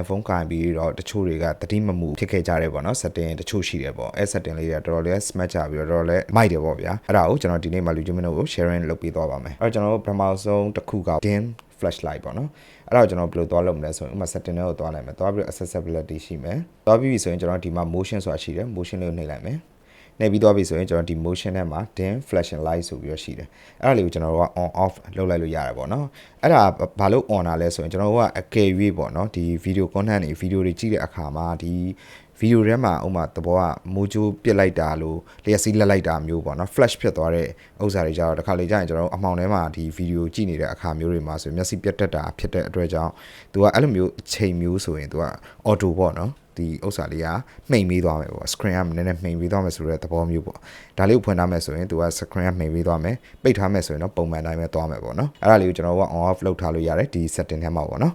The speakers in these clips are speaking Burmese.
iPhone ကင်ပြီးတော့တချို့တွေကတတိမမှုဖြစ်ခဲ့ကြတယ်ပေါ့နော် setting တချို့ရှိတယ်ပေါ့အဲ setting လေးတွေကတော်တော်လေး smart ကြပြီးတော့တော်တော်လေးမိုက်တယ်ပေါ့ဗျာအဲ့ဒါကိုကျွန်တော်ဒီနေ့မှာလူချင်းမတို့ကို sharing လုပ်ပေးသွားပါမယ်အဲ့တော့ကျွန်တော်တို့ပထမဆုံးတစ်ခုက dim flashlight ပေါ့နော်အဲ့တော့ကျွန်တော်ဘယ်လိုသွားလုပ်မလဲဆိုရင်ဥပမာ setting တွေကိုသွားလိုက်မယ်သွားပြီးတော့ accessibility ရှိမယ်သွားပြီးပြီဆိုရင်ကျွန်တော်ဒီမှာ motion ဆိုတာရှိတယ် motion လေးကိုနှိပ်လိုက်မယ် နေပြီးသွားပြီဆိုရင်ကျွန်တော်ဒီ motion ထဲမှာ dim flashing light ဆိုပြီးတော့ရှိတယ်အဲ့ဒါလေးကိုကျွန်တော်တို့က on off လုပ်လိုက်လို့ရတယ်ပေါ့နော်အဲ့ဒါဘာလို့ on တာလဲဆိုရင်ကျွန်တော်တို့ကအကယ်၍ပေါ့နော်ဒီ video content တွေ video တွေကြည့်တဲ့အခါမှာဒီဗီဒီယိုထဲမှာဥမာသဘောကမိုးကြိုးပစ်လိုက်တာလို့လျှက်စီးလက်လိုက်တာမျိုးပေါ့နော် flash ဖြစ်သွားတဲ့ဥစ္စာတွေကြတော့တစ်ခါလေကြာရင်ကျွန်တော်တို့အမှောင်ထဲမှာဒီဗီဒီယိုကြည့်နေတဲ့အခါမျိုးတွေမှာဆိုရင်မျက်စိပြတ်တက်တာဖြစ်တဲ့အတွက်ကြောင့်သူကအဲ့လိုမျိုးအချိန်မျိုးဆိုရင်သူက auto ပေါ့နော် ဒီဥစ္စာလေးကမှိန်ပြီးသွားမယ်ပေါ့ screen ကနည်းနည်းမှိန်ပြီးသွားမယ်ဆိုတဲ့သဘောမျိုးပေါ့ဒါလေးကိုဖွင့်ထားမယ်ဆိုရင်သူက screen ကမှိန်ပြီးသွားမယ်ပိတ်ထားမယ်ဆိုရင်တော့ပုံမှန်တိုင်းပဲသွားမယ်ပေါ့နော်အဲ့ဒါလေးကိုကျွန်တော်က on off လုပ်ထားလို့ရတယ်ဒီ setting ထဲမှာပေါ့နော်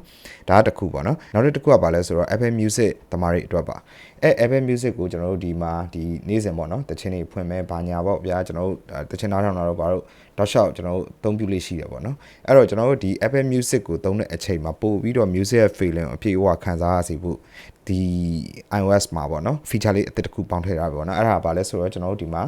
ဒါကတစ်ခုပေါ့နော်နောက်တစ်ခုကဘာလဲဆိုတော့ Apple Music တမားတွေအတွက်ပါအဲ Apple Music ကိုကျွန်တော်တို့ဒီမှာဒီနေ့စဉ်ပေါ့နော်တခြင်းတွေဖွင့်မယ်ဘာညာပေါ့ဗျာကျွန်တော်တို့တခြင်းနားထောင်တာတော့ဘာလို့တောက်လျှောက်ကျွန်တော်တို့အသုံးပြုလေးရှိတယ်ပေါ့နော်အဲ့တော့ကျွန်တော်တို့ဒီ Apple Music ကိုသုံးတဲ့အချိန်မှာပို့ပြီးတော့ music feeling အပြည့်အဝခံစားရစီဖို့ ဒီ iOS မှာပေါ့နော် feature လေးအသစ်တစ်ခုပေါင်းထည့်ထားပြီပေါ့နော်အဲ့ဒါဘာလဲဆိုတော့ကျွန်တော်တို့ဒီမှာ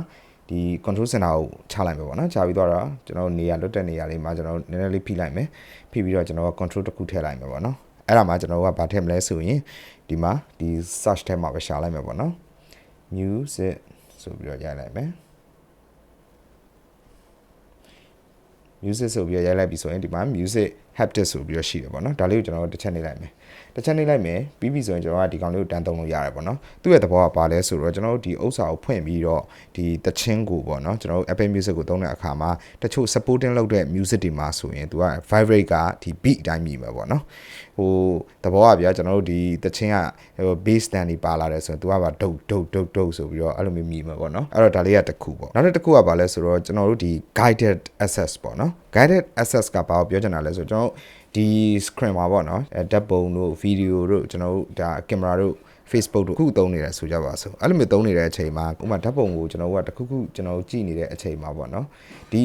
ဒီ control center ကိုချလိုက်မယ်ပေါ့နော်ချပြီးတော့ကျွန်တော်နေရာလွတ်တဲ့နေရာလေးမှာကျွန်တော်နည်းနည်းလေးဖိလိုက်မယ်ဖိပြီးတော့ကျွန်တော်က control တစ်ခုထည့်လိုက်မယ်ပေါ့နော်အဲ့ဒါမှကျွန်တော်ကဘာထည့်မလဲဆိုရင်ဒီမှာဒီ search ထဲမှာပဲရှာလိုက်မယ်ပေါ့နော် music ဆိုပြီးတော့ရိုက်လိုက်မယ် music ဆိုပြီးတော့ရိုက်လိုက်ပြီဆိုရင်ဒီမှာ music haptic ဆိုပြီးတော့ရှိတယ်ပေါ့နော်ဒါလေးကိုကျွန်တော်တို့တစ်ချက်နေလိုက်မယ်တစ်ချက်နေလိုက်မယ်ပြီးပြီဆိုရင်ကျွန်တော်ကဒီကောင်လေးကိုတန်းသုံးလို့ရတယ်ပေါ့နော်သူ့ရဲ့သဘောကဘာလဲဆိုတော့ကျွန်တော်တို့ဒီဥစ္စာကိုဖွင့်ပြီးတော့ဒီတချင်းကိုပေါ့နော်ကျွန်တော်တို့ Apple Music ကိုသုံးတဲ့အခါမှာတချို့ supporting လုပ်တဲ့ music တွေမှာဆိုရင်သူက vibrate ကဒီ beat အတိုင်းမြည်မှာပေါ့နော်ဟိုသဘောကဗျာကျွန်တော်တို့ဒီတချင်းကဟို bass stand တွေပါလာတယ်ဆိုရင်သူကပါဒုတ်ဒုတ်ဒုတ်ဒုတ်ဆိုပြီးတော့အဲ့လိုမျိုးမြည်မှာပေါ့နော်အဲ့တော့ဒါလေးကတစ်ခုပေါ့နောက်တစ်ခုကဘာလဲဆိုတော့ကျွန်တော်တို့ဒီ guided access ပေါ့နော် guided access ကဘာကိုပြောချင်တာလဲဆိုတော့ကျွန်တော်ဒီ screen မှာပေါ့နော်အဲဓာတ်ပုံတို့ဗီဒီယိုတို့ကျွန်တော်တို့ဒါကင်မရာတို့ Facebook တို့ခုသုံးနေတယ်ဆိုကြပါစို့အဲ့လိုမျိုးသုံးနေတဲ့အချိန်မှာဥပမာဓာတ်ပုံကိုကျွန်တော်တို့ကတခုခုကျွန်တော်တို့ကြည့်နေတဲ့အချိန်မှာပေါ့နော်ဒီ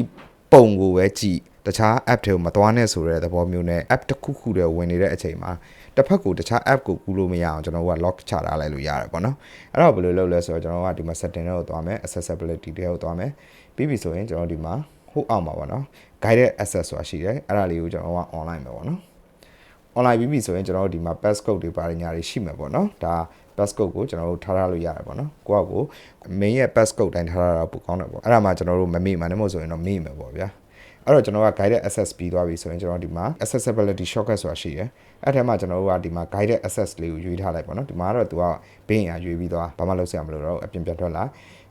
ပုံကိုပဲကြည့်တခြား app တွေကိုမသွားနဲ့ဆိုတဲ့သဘောမျိုးနဲ့ app တစ်ခုခုတွေဝင်နေတဲ့အချိန်မှာတစ်ဖက်ကိုတခြား app ကိုကူးလို့မရအောင်ကျွန်တော်တို့က lock ချထားလိုက်လို့ရတယ်ပေါ့နော်အဲ့တော့ဘယ်လိုလုပ်လဲဆိုတော့ကျွန်တော်တို့ကဒီမှာ setting တွေကိုသွားမယ် accessibility တွေကိုသွားမယ်ပြီးပြီဆိုရင်ကျွန်တော်ဒီမှာဟိုအောက်မှာပေါ့နော် guided access ဆိုတာရှိတယ်အဲ့ဒါလေးကိုကျွန်တော်က online ပဲပေါ့နော် online ပြီးပြီဆိုရင်ကျွန်တော်တို့ဒီမှာ passcode တွေပါညာတွေရှိမှာပေါ့နော်ဒါ passcode ကိုကျွန်တော်တို့ထားထားလို့ရတယ်ပေါ့နော်ကိုကကို main ရဲ့ passcode တိုင်းထားထားတာပိုကောင်းတယ်ပေါ့အဲ့ဒါမှကျွန်တော်တို့မမေ့မှလည်းမဟုတ်ဆိုရင်တော့မေ့မယ်ပေါ့ဗျာ အဲ့တော့ကျွန်တော်က guided access ပြီးသွားပြီဆိုရင်ကျွန်တော်ဒီမှာ accessibility shortcut ဆိုတာရှိတယ်အဲ့ထဲမှာကျွန်တော်တို့ကဒီမှာ guided access လေးကိုရွေးထားလိုက်ပေါ့နော်ဒီမှာတော့သူကဘေးရင်အရွေးပြီးသွားဘာမှလုပ်စရာမလိုတော့အပြင်ပြတ်ထွက်လာ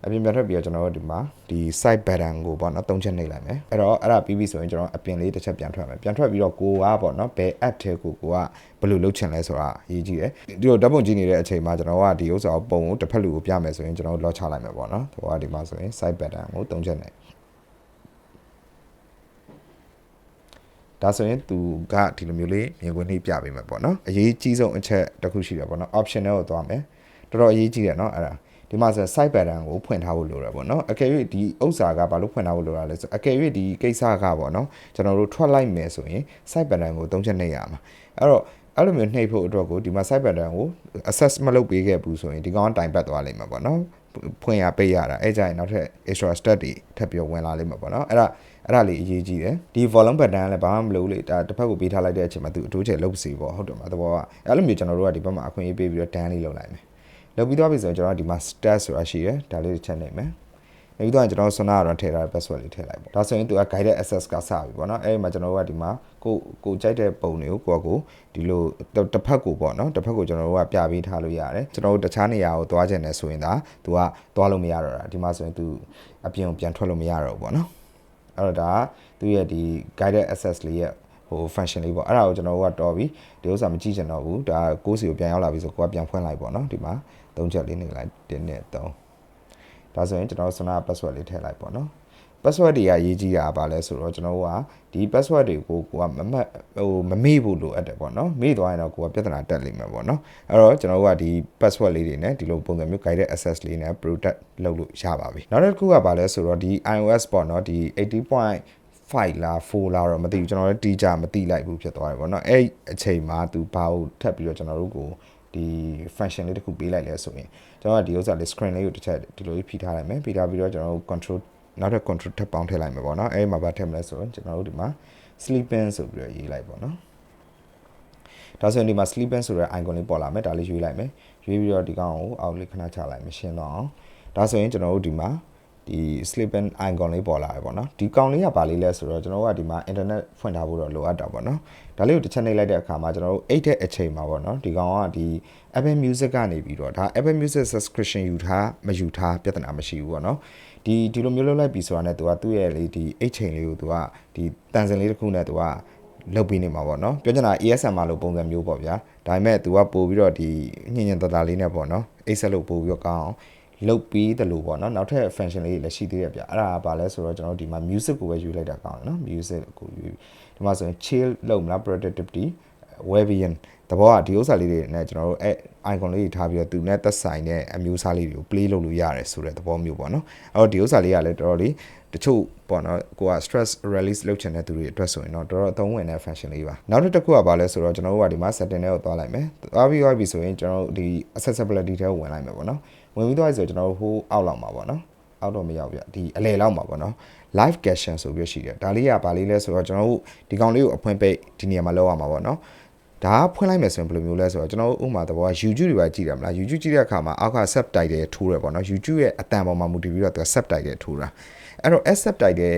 အပြင်ပြတ်ထွက်ပြီးတော့ကျွန်တော်တို့ဒီမှာဒီ site button ကိုပေါ့နော်သုံးချက်နှိပ်လိုက်မယ်အဲ့တော့အဲ့ဒါပြီးပြီဆိုရင်ကျွန်တော်အပြင်လေးတစ်ချက်ပြန်ထွက်မယ်ပြန်ထွက်ပြီးတော့ကိုကပေါ့နော်ဘယ် app ထဲကိုကိုကဘယ်လိုလုပ်ချင်လဲဆိုတာအရေးကြီးတယ်ဒီတော့ဓာတ်ပုံကြည့်နေတဲ့အချိန်မှာကျွန်တော်ကဒီဥစ္စာကိုပုံကိုတစ်ဖက်လူကိုပြမယ်ဆိုရင်ကျွန်တော်လော့ချလိုက်မယ်ပေါ့နော်ဟိုကဒီမှာဆိုရင် site button ကိုသုံးချက်နှိပ် ဒါဆိုရင်သူကဒီလိုမျိုးလေးမြင်ကွင်းနှိပ်ပြပေးမယ်ပေါ့နော်အရေးကြီးဆုံးအချက်တစ်ခုရှိတယ်ပေါ့နော် optional ကိုသွားမယ်တော်တော်အရေးကြီးတယ်နော်အဲ့ဒါဒီမှာဆို site pattern ကိုဖွင့်ထားဖို့လိုတယ်ပေါ့နော်အကယ်၍ဒီဥစ္စာကဘာလို့ဖွင့်ထားဖို့လိုတာလဲဆိုအကယ်၍ဒီကိစ္စကပေါ့နော်ကျွန်တော်တို့ထွက်လိုက်မယ်ဆိုရင် site pattern ကိုသုံးချက်နှိပ်ရမှာအဲ့တော့အဲ့လိုမျိုးနှိပ်ဖို့အတွက်ကိုဒီမှာ site pattern ကို access မလုပ်ပေးခဲ့ဘူးဆိုရင်ဒီကောင်တိုင်ပတ်သွားလိမ့်မှာပေါ့နော်ဖွင့်ရပိတ်ရတာအဲ့ကြရင်နောက်ထပ် extra step တွေထပ်ပြီးဝင်လာလိမ့်မှာပေါ့နော်အဲ့ဒါ အဲ့ဒါလေးအရေးကြီးတယ်ဒီ volume button ကလည်းဘာမှမလုပ်လေဒါတစ်ဖက်ကိုပေးထားလိုက်တဲ့အချိန်မှာသူအတိုးချဲလုပ်စီပေါ့ဟုတ်တယ်မသဘောကအဲ့လိုမျိုးကျွန်တော်တို့ကဒီဘက်မှာအခွင့်အရေးပေးပြီးတော့ dan လေးလုပ်လိုက်မယ်လုပ်ပြီးသွားပြီဆိုရင်ကျွန်တော်ဒီမှာ stat ဆိုတာရှိတယ်ဒါလေးတစ်ချက်နေမယ်ပြီးတော့ကျွန်တော်ဆွမ်းနာတော့ထည့်ထားတဲ့ password လေးထည့်လိုက်ပေါ့ဒါဆိုရင်သူက guided access ကစပြီပေါ့နော်အဲ့ဒီမှာကျွန်တော်တို့ကဒီမှာကိုကိုကြိုက်တဲ့ပုံတွေကိုကိုကကိုဒီလိုတစ်ဖက်ကိုပေါ့နော်တစ်ဖက်ကိုကျွန်တော်တို့ကပြပေးထားလို့ရတယ်ကျွန်တော်တို့တခြားနေရာကိုသွားခြင်းနဲ့ဆိုရင်ဒါသူကသွားလို့မရတော့တာဒီမှာဆိုရင်သူအပြင်ကိုပြန်ထွက်လို့မရတော့ဘူးပေါ့နော် အဲ့တော့ဒါသူရဲ့ဒီ guided access လေးရဲ့ဟို function လေးပေါ့အဲ့ဒါကိုကျွန်တော်တို့ကတော်ပြီဒီဥစ္စာမကြည့်ချင်တော့ဘူးဒါကိုးစီကိုပြန်ရောက်လာပြီဆိုကိုကပြန်ဖွင့်လိုက်ပေါ့နော်ဒီမှာသုံးချက်လေးနေလိုက်တင်းနဲ့သုံးဒါဆိုရင်ကျွန်တော်စနာ password လေးထည့်လိုက်ပေါ့နော် password တွေကရေးကြည့်တာပါလဲဆိုတော့ကျွန်တော်တို့ကဒီ password တွေကိုကိုကမမှတ်ဟိုမမေ့ဖို့လိုအပ်တယ်ပေါ့နော်မေ့သွားရင်တော့ကိုကပြဿနာတက်လိမ့်မယ်ပေါ့နော်အဲ့တော့ကျွန်တော်တို့ကဒီ password လေးတွေနဲ့ဒီလိုပုံစံမျိုး guided access လေးနဲ့ protect လုပ်လို့ရပါပြီနောက်တစ်ခုကပါလဲဆိုတော့ဒီ iOS ပေါ့နော်ဒီ80.5 5လား4လားတော့မသိဘူးကျွန်တော်လည်းတီးကြမသိလိုက်ဘူးဖြစ်သွားတယ်ပေါ့နော်အဲ့အချိန်မှာသူဘာကိုထပ်ပြီးတော့ကျွန်တော်တို့ကိုဒီ function လေးတစ်ခုပေးလိုက်လဲဆိုရင်ကျွန်တော်ကဒီဥစ္စာလေး screen လေးကိုတစ်ချက်ဒီလိုဖိထားလိုက်မယ်ဖိထားပြီးတော့ကျွန်တော်တို့ control နောက်ထပ် control ထပ်ပေါင်းထည့်လိုက်မယ်ပေါ့နော်အဲ့မှာဘာထည့်မလဲဆိုတော့ကျွန်တော်တို့ဒီမှာ sleeping ဆိုပြီးတော့ရေးလိုက်ပေါ့နော်ဒါဆိုရင်ဒီမှာ sleeping ဆိုတဲ့ icon လေးပေါ်လာမယ်ဒါလေးရွေးလိုက်မယ်ရွေးပြီးတော့ဒီကောင်ကိုအောက်လေးခဏချလိုက်မယ်ရှင်းတော့အောင်ဒါဆိုရင်ကျွန်တော်တို့ဒီမှာဒီ sleeping icon လေးပေါ်လာတယ်ပေါ့နော်ဒီကောင်လေးကဘာလေးလဲဆိုတော့ကျွန်တော်တို့ကဒီမှာ internet ဖွင့်ထားဖို့တော့လိုအပ်တာပေါ့နော်ဒါလေးကိုတစ်ချက်နှိပ်လိုက်တဲ့အခါမှာကျွန်တော်တို့အိတ်တဲ့အချိန်မှာပေါ့နော်ဒီကောင်ကဒီ Apple Music ကနေပြီးတော့ဒါ Apple Music subscription ယူထားမယူထားပြဿနာမရှိဘူးပေါ့နော် ဒီဒီလိုမျိုးလုပ်လိုက်ပြီဆိုတာနဲ့သူကသူ့ရဲ့လေဒီအိတ်ချိန်လေးကိုသူကဒီတန်စင်လေးတစ်ခုနဲ့သူကလုပ်ပြီးနေမှာပေါ့နော်ပြောချင်တာ ASMR လို့ပုံစံမျိုးပေါ့ဗျာဒါပေမဲ့ तू ကပို့ပြီးတော့ဒီညင်ညင်တတလေးနဲ့ပေါ့နော်အိတ်ဆက်လို့ပို့ပြီးတော့ကောင်းအောင်လုတ်ပြီးတယ်လို့ပေါ့နော်နောက်ထပ် function လေးတွေလည်းရှိသေးတယ်ဗျအဲ့ဒါကဘာလဲဆိုတော့ကျွန်တော်တို့ဒီမှာ music ကိုပဲယူလိုက်တာကောင်းတယ်နော် music ကိုယူဒီမှာဆိုရင် chill လုပ်မလား productivity Webian တ ဘောကဒီဥစ္စာလေးတွေနဲ့ကျွန်တော်တို့အဲ icon လေးတွေထားပြီးတော့သူနဲ့သက်ဆိုင်တဲ့အမျိုးအစားလေးတွေကို play လုပ်လို့ရတယ်ဆိုတဲ့သဘောမျိုးပေါ့နော်အဲ့တော့ဒီဥစ္စာလေးကလည်းတော်တော်လေးတချို့ပေါ့နော်ကိုက stress release လုပ်ချင်တဲ့သူတွေအတွက်ဆိုရင်တော့တော်တော်အသုံးဝင်တဲ့ function လေးပါနောက်တစ်ခုကဘာလဲဆိုတော့ကျွန်တော်တို့ကဒီမှာ setting တွေကိုသွားလိုက်မယ်သွားပြီးသွားပြီဆိုရင်ကျွန်တော်တို့ဒီ accessibility ထဲကိုဝင်လိုက်မယ်ပေါ့နော်ဝင်ပြီးသွားပြီဆိုကျွန်တော်တို့ဟိုးအောက်လောက်မှာပေါ့နော်အောက်တော့မရောက်ပြဒီအလဲလောက်မှာပေါ့နော် live caption ဆိုပြီးရှိတယ်ဒါလေးကဘာလေးလဲဆိုတော့ကျွန်တော်တို့ဒီကောင်လေးကိုအဖွင့်ပိတ်ဒီနေရာမှာလောက်ရမှာပေါ့နော် ဒါဖွင့်လိုက်မယ်ဆိုရင်ဘယ်လိုမျိုးလဲဆိုတော့ကျွန်တော်တို့ဥမာသဘောက YouTube တွေပါကြည့်တယ်မလား YouTube ကြည့်တဲ့အခါမှာအောက်က subtitle ထိုးရပေါ့နော် YouTube ရဲ့အတန်ပေါ်မှာမူတည်ပြီးတော့သူက subtitle ထိုးတာအဲ့တော့ subtitle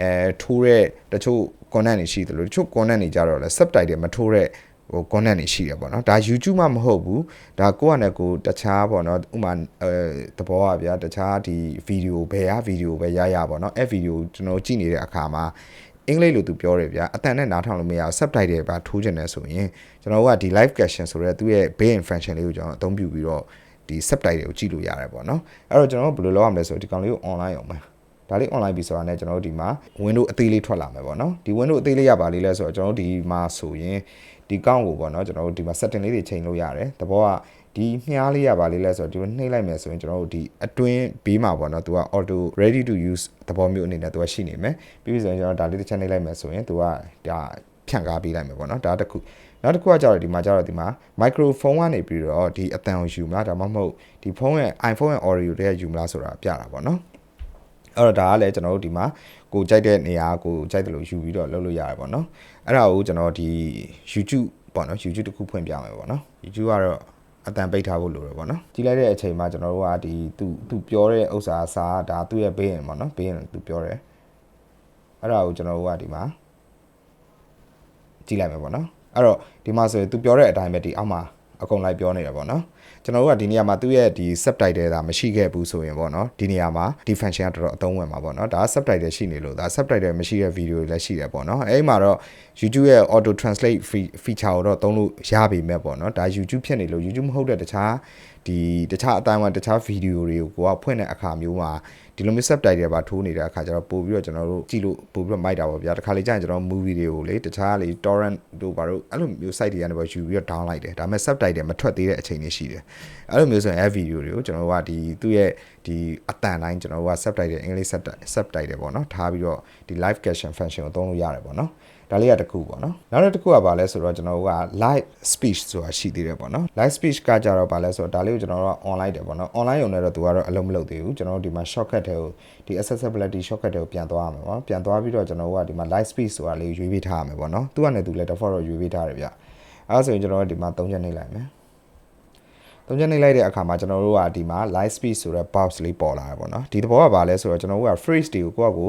အဲထိုးတဲ့တချို့ content တွေရှိတယ်လို့တချို့ content တွေကြတော့လဲ subtitle မထိုးတဲ့ဟို content တွေရှိတယ်ပေါ့နော်ဒါ YouTube မှမဟုတ်ဘူးဒါကိုယ့်အနေကိုတခြားပေါ့နော်ဥမာအဲသဘောပါဗျာတခြားဒီဗီဒီယိုဘယ်ဟာဗီဒီယိုပဲရရပေါ့နော်အဲ့ဗီဒီယိုကျွန်တော်ကြည့်နေတဲ့အခါမှာ အင်္ဂလိပ်လိုသူပြောတယ်ဗျာအတန်နဲ့နားထောင်လို့မရအောင် subtitle ပါထိုးချင်တယ်ဆိုရင်ကျွန်တော်ကဒီ live caption ဆိုတဲ့သူ့ရဲ့ main function လေးကိုကျွန်တော်အသုံးပြုပြီးတော့ဒီ subtitle ကိုကြည့်လို့ရတယ်ပေါ့နော်အဲ့တော့ကျွန်တော်တို့ဘယ်လိုလုပ်ရမလဲဆိုတော့ဒီကောင်လေးကို online အောင်မယ်ဒါလေး online ပြီဆိုတာနဲ့ကျွန်တော်တို့ဒီမှာ window အသေးလေးထွက်လာမယ်ပေါ့နော်ဒီ window အသေးလေးရပါလေးလဲဆိုတော့ကျွန်တော်တို့ဒီမှာဆိုရင်ဒီကောင့်ကိုပေါ့နော်ကျွန်တော်တို့ဒီမှာ setting လေးတွေချိန်လို့ရတယ်တဘောက ဒီမြားလေးရပါလေးလဲဆိုတော့ဒီလိုနှိပ်လိုက်မယ်ဆိုရင်ကျွန်တော်တို့ဒီအတွင်းဘေးမှာပေါ့နော်သူက auto ready to use သဘောမျိုးအနေနဲ့သူကရှိနေမယ်ပြီးပြီဆိုရင်ကျွန်တော်ဒါလေးတစ်ချက်နှိပ်လိုက်မယ်ဆိုရင်သူကဒါဖြန့်ကားပေးလိုက်မယ်ပေါ့နော်ဒါတစ်ခုနောက်တစ်ခုကကြတော့ဒီမှာကြတော့ဒီမှာ microphone ကနေပြီးတော့ဒီအတန်ကိုယူမလားဒါမှမဟုတ်ဒီဖုန်းရဲ့ iPhone ရဲ့ audio တွေကယူမလားဆိုတာပြတာပေါ့နော်အဲ့တော့ဒါကလည်းကျွန်တော်တို့ဒီမှာကိုကြိုက်တဲ့နေရာကိုကြိုက်တယ်လို့ယူပြီးတော့လုပ်လို့ရတယ်ပေါ့နော်အဲ့ဒါကိုကျွန်တော်ဒီ YouTube ပေါ့နော် YouTube တစ်ခုဖွင့်ပြမယ်ပေါ့နော် YouTube ကတော့ အတန်ပိတ်ထားဖို့လိုတယ်ပေါ့နော်ကြည့်လိုက်တဲ့အချိန်မှာကျွန်တော်တို့ကဒီသူသူပြောတဲ့ဥစ္စာစာဒါသူ့ရဲ့ဘေးရင်ပေါ့နော်ဘေးရင်သူပြောတယ်အဲ့ဒါကိုကျွန်တော်တို့ကဒီမှာကြည့်လိုက်မယ်ပေါ့နော်အဲ့တော့ဒီမှာဆိုရင်သူပြောတဲ့အတိုင်းပဲဒီအောက်မှာ အကုန်လိုက်ပြောနေတယ်ပေါ့နော်ကျွန်တော်တို့ကဒီနေရာမှာသူ့ရဲ့ဒီ subtitle ဒါမရှိခဲ့ဘူးဆိုရင်ပေါ့နော်ဒီနေရာမှာဒီ function ကတော်တော်အသုံးဝင်မှာပေါ့နော်ဒါ subtitle ရှိနေလို့ဒါ subtitle မရှိတဲ့ video တွေလည်းရှိတယ်ပေါ့နော်အဲ့မှာတော့ YouTube ရဲ့ auto translate feature ကိုတော့သုံးလို့ရပြီမဲ့ပေါ့နော်ဒါ YouTube ဖြစ်နေလို့ YouTube မဟုတ်တဲ့တခြား ဒီတခြားအတိုင်းမှာတခြား video တွေကိုကိုကဖွင့်တဲ့အခါမျိုးမှာဒီလိုမျိုး subtitle ပါထိုးနေတဲ့အခါကျတော့ပို့ပြီးတော့ကျွန်တော်တို့ကြည့်လို့ပို့ပြီးတော့မိုက်တာပေါ့ဗျာတခါလေကြာရင်ကျွန်တော် movie တွေကိုလေတခြားလေ torrent တို့ဘာလို့အဲ့လိုမျိုး site တွေကနေပေါ့ယူပြီးတော့ down လိုက်တယ်ဒါပေမဲ့ subtitle မထွက်သေးတဲ့အချိန်တွေရှိတယ်အဲ့လိုမျိုးဆိုရင်အဲ့ video တွေကိုကျွန်တော်တို့ကဒီသူ့ရဲ့ဒီအတန်တိုင်းကျွန်တော်တို့က subtitle အင်္ဂလိပ် subtitle ပေါ့နော်ထားပြီးတော့ဒီ live caption function ကိုသုံးလို့ရတယ်ပေါ့နော် ဒါလေးကတစ်ခုပေါ့နော်နောက်တစ်ခုကဘာလဲဆိုတော့ကျွန်တော်တို့က live speech ဆိုတာရှိသေးတယ်ပေါ့နော် live speech ကကြတော့ဘာလဲဆိုတော့ဒါလေးကိုကျွန်တော်တို့က online တယ်ပေါ့နော် online ရုံနဲ့တော့သူကတော့အလုံးမလုပ်သေးဘူးကျွန်တော်တို့ဒီမှာ shortcut တွေကိုဒီ accessibility shortcut တွေကိုပြန်သွားရမယ်ပေါ့ပြန်သွားပြီးတော့ကျွန်တော်တို့ကဒီမှာ live speech ဆိုတာလေးကိုရွေးပေးထားရမယ်ပေါ့နော်သူကလည်းသူလည်း default တော့ရွေးပေးထားတယ်ဗျအဲဒါဆိုရင်ကျွန်တော်တို့ဒီမှာ၃ချက်နှိပ်လိုက်မယ် သုံးချက်နှိပ်လိုက်တဲ့အခါမှာကျွန်တော်တို့ကဒီမှာ live speech ဆိုတဲ့ box လေးပေါ်လာတယ်ပေါ့နော်ဒီသဘောကဘာလဲဆိုတော့ကျွန်တော်တို့က phrase တွေကိုကိုယ့်အကို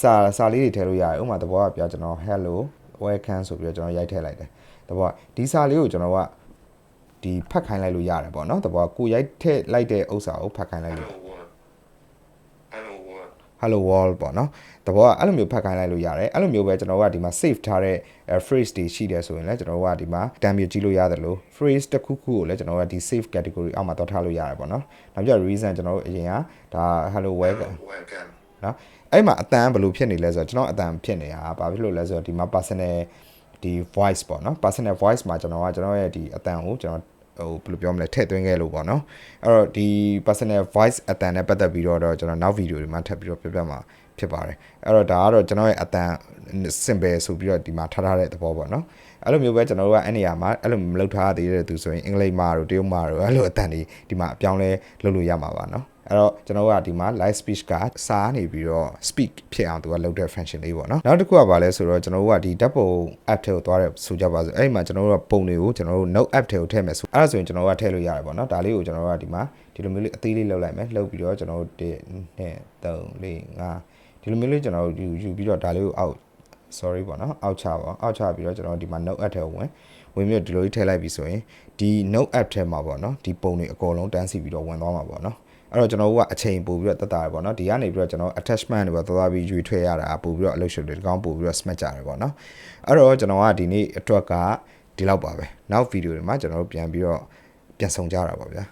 စာစာလေးတွေထည့်လို့ရတယ်ဥပမာသဘောကပြောကျွန်တော် hello welcome ဆိုပြီးတော့ကျွန်တော်ရိုက်ထည့်လိုက်တယ်သဘောကဒီစာလေးကိုကျွန်တော်ကဒီဖတ်ခိုင်းလိုက်လို့ရတယ်ပေါ့နော်သဘောကကိုရိုက်ထည့်လိုက်တဲ့ဥစ္စာကိုဖတ်ခိုင်းလိုက်လို့ Hello world. Hello Hello world. world ပေါ့နော်တဘောကအဲ့လိုမျိုးဖတ်ခိုင်းလိုက်လို့ရတယ်အဲ့လိုမျိုးပဲကျွန်တော်ကဒီမှာ save ထားတဲ့ phrase တွေရှိတယ်ဆိုရင်လည်းကျွန်တော်ကဒီမှာတမ်းပြကြည့်လို့ရတယ်လို့ phrase တစ်ခုခုကိုလည်းကျွန်တော်ကဒီ save category အောက်မှာတော့ထားလို့ရတယ်ပေါ့နော်နောက်ပြ reason ကျွန်တော်တို့အရင်ကဒါ hello welcome Welcome. နော်အဲ့မှာအတန်ဘယ်လိုဖြစ်နေလဲဆိုတော့ကျွန်တော်အတန်ဖြစ်နေတာဘာဖြစ်လို့လဲဆိုတော့ဒီမှာ personal ဒီ voice ပေါ့နော် personal voice မှာကျွန်တော်ကကျွန်တော်ရဲ့ဒီအတန်ကိုကျွန်တော် ဟိုဘယ်လိုပြောမလဲထည့်သွင်းခဲ့လို့ပေါ့နော်အဲ့တော့ဒီ personal voice အတန်နဲ့ပတ်သက်ပြီးတော့တော့ကျွန်တော်နောက်ဗီဒီယိုတွေမှာထပ်ပြီးတော့ပြပြမှာဖြစ်ပါတယ်အဲ့တော့ဒါကတော့ကျွန်တော်ရဲ့အတန် simple ဆိုပြီးတော့ဒီမှာထားထားတဲ့သဘောပေါ့နော်အဲ့လိုမျိုးပဲကျွန်တော်တို့ကအဲ့နေရာမှာအဲ့လိုမလုပ်ထားသေးတဲ့သူဆိုရင်အင်္ဂလိပ်မှာတို့တရုတ်မှာတို့အဲ့လိုအတန်တွေဒီမှာအပြောင်းလဲလုပ်လို့ရမှာပါနော် အဲ့တော့ကျွန်တော်တို့ကဒီမှာ live speech ကစားနေပြီးတော့ speak ဖြစ်အောင်သူကလုပ်တဲ့ function လေးပေါ့နော်နောက်တစ်ခုကဘာလဲဆိုတော့ကျွန်တော်တို့ကဒီဓာတ်ပုံ app ထဲကိုသွားတယ်ဆိုကြပါစို့အဲ့ဒီမှာကျွန်တော်တို့ကပုံတွေကိုကျွန်တော်တို့ note app ထဲကိုထည့်မယ်ဆိုအဲ့ဒါဆိုရင်ကျွန်တော်တို့ကထည့်လို့ရတယ်ပေါ့နော်ဒါလေးကိုကျွန်တော်တို့ကဒီမှာဒီလိုမျိုးလေးအသေးလေးလုပ်လိုက်မယ်လုပ်ပြီးတော့ကျွန်တော်တို့1 2 3 4 5ဒီလိုမျိုးလေးကျွန်တော်တို့ယူယူပြီးတော့ဒါလေးကိုအောက် sorry ပေါ့နော်အောက်ချပါအောက်ချပြီးတော့ကျွန်တော်ဒီမှာ note app ထဲကိုဝင်ဝင်ပြီးတော့ဒီလိုကြီးထည့်လိုက်ပြီဆိုရင်ဒီ note app ထဲမှာပေါ့နော်ဒီပုံတွေအကုန်လုံးတန်းစီပြီးတော့ဝင်သွားမှာပေါ့နော် အဲ့တော့ကျွန်တော်တို့ကအချိန်ပို့ပြီးတော့တက်တာရပေါ့နော်ဒီကနေပြီးတော့ကျွန်တော် attachment တွေပေါ့သွားသွားပြီးရွေထွေရတာပို့ပြီးတော့အလုပ်ရှုပ်တွေဒီကောင်းပို့ပြီးတော့ smart ကြတယ်ပေါ့နော်အဲ့တော့ကျွန်တော်ကဒီနေ့အတွက်ကဒီလောက်ပါပဲနောက်ဗီဒီယိုတွေမှာကျွန်တော်တို့ပြန်ပြီးတော့ပြန်ဆောင်ကြတာပါဗျာ